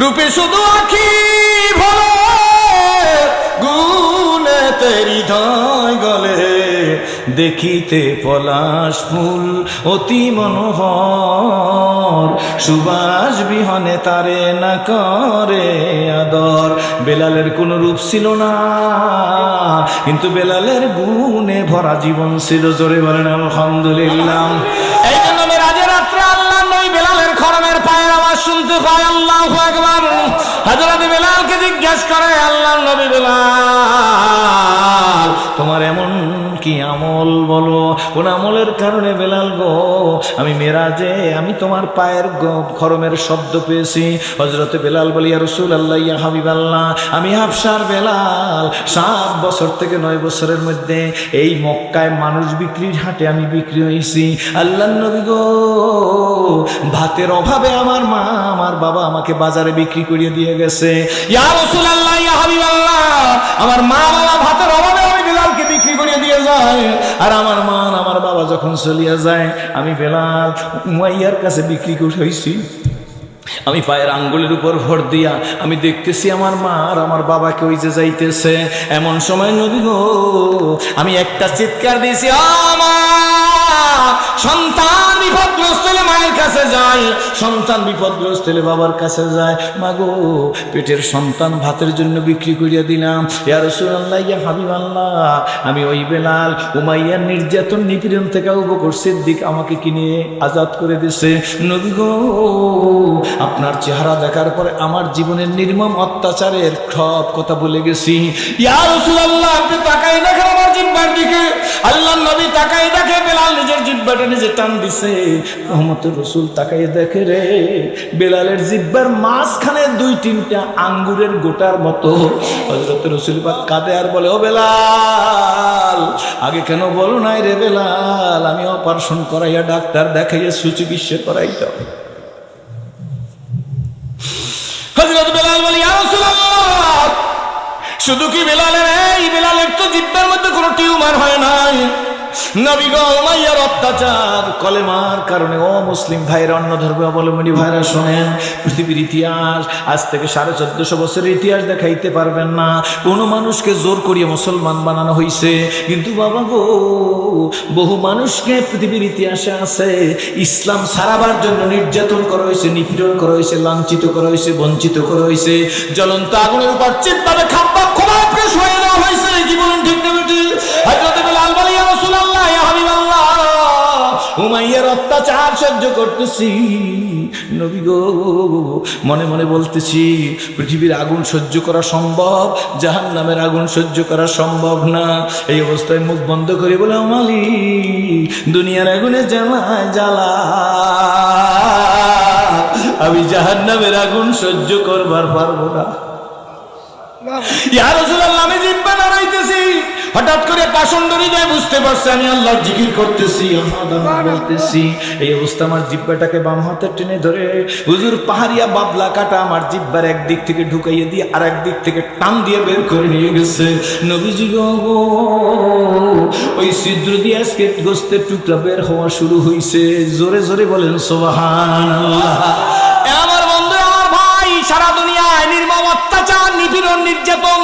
রূপে শুধু আখি ভরে গুণে তেরি হৃদয় গলে। দেখিতে পলাশ ফুল অতি মনোহর সুবাস বিহনে তারে না করে আদর। বেলালের কোনো রূপ ছিল না, কিন্তু বেলালের গুণে ভরা জীবন ছিল। জোরে বলেন, আলহামদুলিল্লাহ। জিজ্ঞাসা করে আল্লাহ নবী বেলাল তোমার এমন কি আমল বলো? কোন আমলের কারণে বেলাল গো, আমি মেরাজে, আমি তোমার পায়ের খরমের শব্দ পেয়েছি। হজরতে বেলাল বলিয়া রসুল আল্লাহ ইয়া হাবিব আল্লাহ আমি হাফসার বেলাল। সাত বছর থেকে নয় বছরের মধ্যে এই মক্কায় মানুষ বিক্রির হাটে আমি বিক্রি হয়েছি। আল্লাহ নবী গো, ভাতের অভাবে আমার মা, আমার বাবা আমাকে বাজারে বিক্রি করিয়ে দিয়ে গেছে। আমার মা বাবা যায়। আর আমার মা আমার বাবা যখন চলিয়া যায়, আমি বেলাল উমাইয়ার কাছে বিক্রি করে হয়েছি আমি পায়ের আঙ্গুলের উপর ভর দিয়া আমি দেখতেছি আমার মা আর আমার বাবাকে ওই যে যাইতেছে। এমন সময় নদী গো, আমি একটা চিৎকার দিয়েছি আমার সন্তান বিপদগ্রস্ত কাছে যায়, সন্তান বিপদগ্রস্ত হলে বাবার কাছে যায় মা গো পেটের সন্তান ভাতের জন্য বিক্রি করিয়া দিলাম। ইয়া রাসূলুল্লাহ, ইয়া হাবিবাল্লাহ, আমি ওই বেলাল উমাইয়ার নির্যাতন নিপীড়ন থেকে উপকর সিদ্দিক আমাকে কিনে আজাদ করে দিছে। নবী গো, আপনার চেহারা দেখার পরে আমার জীবনের নির্মম অত্যাচারের সব কথা বলে গেছি। ইয়া রাসূলুল্লাহ, আপনি তাকাই দেখেন আমার জিব্বার দিকে। আল্লাহ নবী তাকাই দেখে বেলাল নিজের জিব্বাটা নিজে টান দিছে। রহমত রসুল তাকাই দেখে রে বেলালের জিব্বার মাঝখানে দুই তিনটা আঙ্গুরের গোটার মতো। হজরত রসুল পাক কাঁদে আর বলে ও বেলাল আগে কেন বলো নাই রে বেলাল আমি অপারেশন করাইয়া ডাক্তার দেখাইয়া সুচিকিৎসা করাইতাম। হজরত বেলাল বলি "ইয়া রাসূলুল্লাহ, শুধু কি বেলালের? এই বেলালের তো জিব্বার মধ্যে কোনো টিউমার হয় নাই। কিন্তু বাবা গো, বহু মানুষকে পৃথিবীর ইতিহাসে আছে। ইসলাম সারাবার জন্য নির্যাতন করা হয়েছে নিপীড়ন করা হয়েছে লাঞ্ছিত করা হয়েছে বঞ্চিত করা হয়েছে জ্বলন্ত আগুনের উপর খোলা উমাইয়ার অত্যাচার সহ্য করতেছি। নবী গো মনে মনে বলতেছি পৃথিবীর আগুন সহ্য করা সম্ভব জাহান নামের আগুন সহ্য করা সম্ভব না। এই অবস্থায় মুখ বন্ধ করে বলে মালি দুনিয়ার আগুনে জ্বালায় জ্বালা আমি জাহান নামের আগুন সহ্য করবার পারব না। ইয়া হঠাৎ করে পাষণ্ড হৃদয় বুঝতে পারছে, আমি আল্লাহ জিকির করতেছি বলতেছি, এই অবস্থা আমার জিব্বাটাকে বাম হাতে টেনে ধরে, হুজুর পাহাড়িয়া বাবলা কাটা আমার জিব্বার একদিক থেকে ঢুকাইয়ে দিয়ে আর একদিক থেকে টান দিয়ে বের করে নিয়ে গেছে। নবীজি গো, ওই ছিদ্র দিয়ে আজকে গোস্তের টুকরা বের হওয়া শুরু হইছে। জোরে জোরে বলেন সোবাহান আমার নির্যাতন।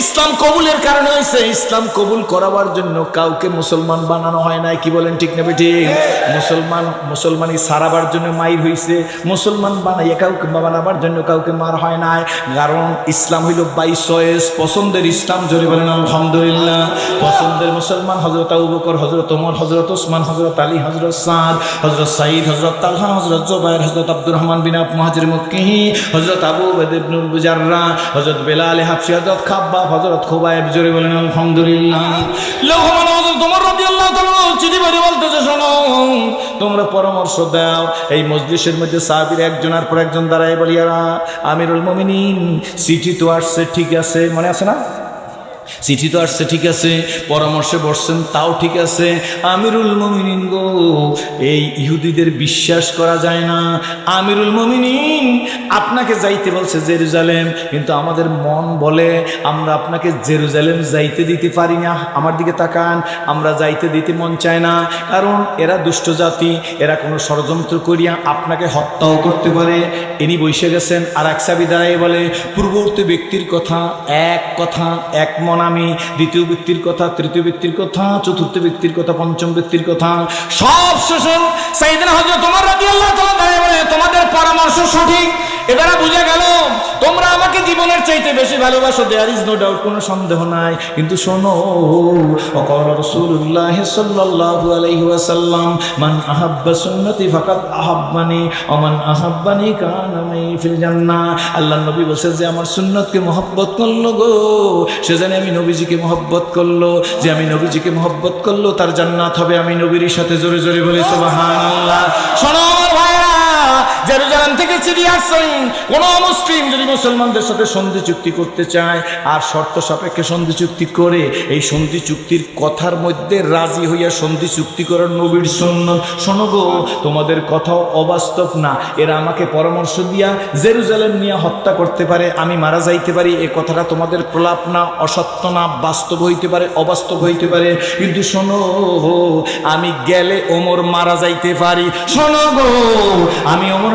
ইসলাম কবুলের কারণে হয়েছে। ইসলাম কবুল করাবার জন্য কাউকে মুসলমান বানানো হয় নাই। কি বলেন ঠিক না বেটি মুসলমান মুসলমানই সারাবার জন্য মাইর হইছে। মুসলমান বানাইয়া কাউকে বানাবার জন্য কাউকে মার হয় নাই। কারণ ইসলাম হইল বাই চয়েস পছন্দের ইসলাম জোরে বলেন আলহামদুলিল্লাহ। পছন্দের মুসলমান হজরত আবু বকর হজরত ওমর হজরত ওসমান হজরত আলী হজরত সাদ হজরত সাইদ হজরত তালহা হজরত জোবাইর হজরত আব্দুর রহমান বিন মহাজির মুক্কিহি হজরত আবু বেদ ইবনুল বুজাররা হজরত বেলাল হাফসি হজরত খাব্বা হজরত খুবাইব জোরে বলেন আলহামদুলিল্লাহ। লোকমান হজরত রাদিয়াল্লাহু তাআলা চিঠি বলতেছে শোনো। তোমরা পরামর্শ দাও এই মজলিসের মধ্যে সাহাবীর একজন আর পর একজন দাঁড়ায় বলিয়ারা আমিরুল মুমিনিন চিঠি তো আসছে ঠিক আছে মনে আছে না? চিঠি তো আসছে, ঠিক আছে, পরামর্শে বসছেন, তাও ঠিক আছে। আমিরুল মমিনিন গো, এই ইহুদিদের বিশ্বাস করা যায় না। আমিরুল মমিনিন, আপনাকে যাইতে বলছে জেরুজালেম, কিন্তু আমাদের মন বলে আমরা আপনাকে জেরুজালেম যাইতে দিতে পারি না। আমার দিকে তাকান, আমরা যাইতে দিতে মন চায় না। কারণ এরা দুষ্ট জাতি, এরা কোনো ষড়যন্ত্র করিয়া আপনাকে হত্যাও করতে পারে। ইনি বসে গেছেন, আর এক সাবি দাঁড়াই বলে, পূর্ববর্তী ব্যক্তির কথা এক কথা, এক আমি দ্বিতীয় ব্যক্তির কথা, তৃতীয় ব্যক্তির কথা, চতুর্থ ব্যক্তির কথা, পঞ্চম ব্যক্তির কথা, সব শেষে তোমার তোমাদের পরামর্শ সঠিক। এবারে বুঝে গেল, তোমরা আমাকে জীবনের চাইতে বেশি ভালোবাসো দেয়ার ইজ নো ডাউট কোনো সন্দেহ নাই। কিন্তু শোনো, অকল রাসূলুল্লাহ সাল্লাল্লাহু আলাইহি ওয়াসাল্লাম, মান আহাব্বা সুন্নতি ফাকাদ আহাব্বানি, ওমান আহাব্বানি কানা মাই ফিল জান্নাহ। আল্লাহর নবী বলছে যে, আমার সুন্নতকে মহব্বত করল গো। সে জানে আমি নবীজিকে মহব্বত করল। যে আমি নবীজিকে মহব্বত করল, তার জান্নাত হবে। আমি নবীর সাথে জোরে জোরে বলি, সুবহানাল্লাহ। শোনো জেরুজালেম থেকে চিঠি আসছেন কোন মুসলিম যদি মুসলমানদের সাথে সন্ধি চুক্তি করতে চায়, আর শর্ত সাপেক্ষে সন্ধি চুক্তি করে, এই সন্ধি চুক্তির কথার মধ্যে রাজি হইয়া সন্ধি চুক্তি করার নবীর শূন্য শোনো গো, তোমাদের কথাও অবাস্তব না। এরা আমাকে পরামর্শ দিয়া জেরুজালেম নিয়ে হত্যা করতে পারে, আমি মারা যাইতে পারি, এ কথাটা তোমাদের প্রলাপ না, অসত্য না, বাস্তব হইতে পারে, অবাস্তব হইতে পারে। কিন্তু শোনো, আমি গেলে ওমর মারা যাইতে পারি। শোনো গো, আমি ওমর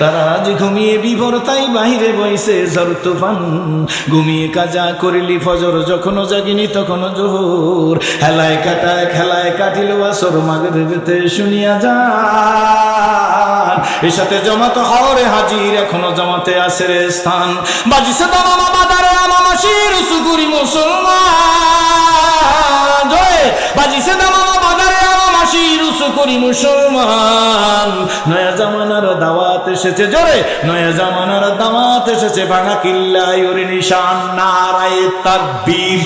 তারা আজ ঘুমিয়ে বিভোর, তাই বাহিরে বইছে ঝড় তুফান। ঘুমিয়ে কাজা করিলি ফজর যখনও জাগিনি তখনও জোহর। হেলায় কাটায় খেলায় কাটিল আসর মাগের শুনিয়া যান। এর সাথে জমাতে হরে হাজির, এখনও জমাতে আছে রে স্থান। বাজিছে দামা বাদারে আমা শির সুগুরি মুসলমান। জয় বাজিছে দামা বাদারে আমা শির করি মুসলমান। নয়া জামানার দাওয়াত এসেছে জোরে। নয়া জামানার দাওয়াত এসেছে ভাঙা কিল্লা ইউরি নিশান, নারায় তাকবীর।